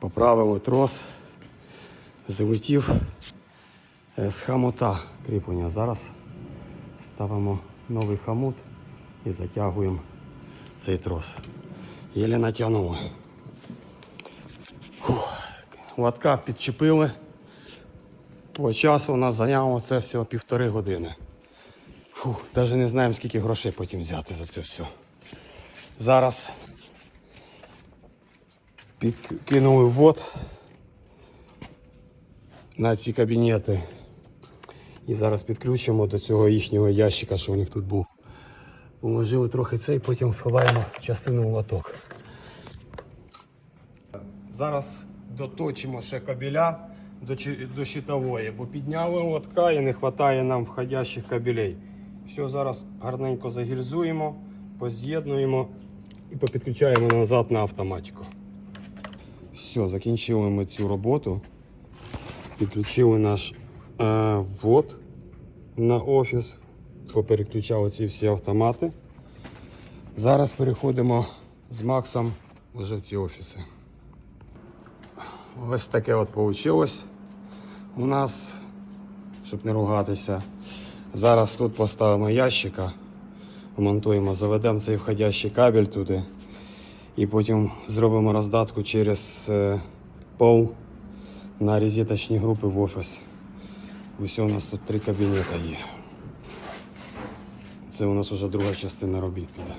Поправили трос, залетів е, з хамота кріплення. Зараз ставимо новий хамут і затягуємо цей трос. Єлі натягнули. Латка підчепили. По часу у нас зайняло це всього півтори години. Фух, навіть не знаємо, скільки грошей потім взяти за це все. Зараз підкинули ввод на ці кабінети. І зараз підключимо до цього їхнього ящика, що у них тут був. Уложили трохи цей, потім сховаємо частину в лоток. Зараз доточимо ще кабеля до, до щитової, бо підняли лотка і не вистачає нам входящих кабелей. Все зараз гарненько загільзуємо, поз'єднуємо і попідключаємо назад на автоматику. Все, закінчили ми цю роботу. Підключили наш е, ввод на офіс, попереключали ці всі автомати. Зараз переходимо з Максом вже в ці офіси. Ось таке от вийшло у нас, щоб не ругатися. Зараз тут поставимо ящика, монтуємо, заведемо цей входящий кабель туди і потім зробимо роздатку через е, пол на розеточні групи в офіс. Ось у нас тут три кабінети є. Це у нас вже друга частина робіт піде.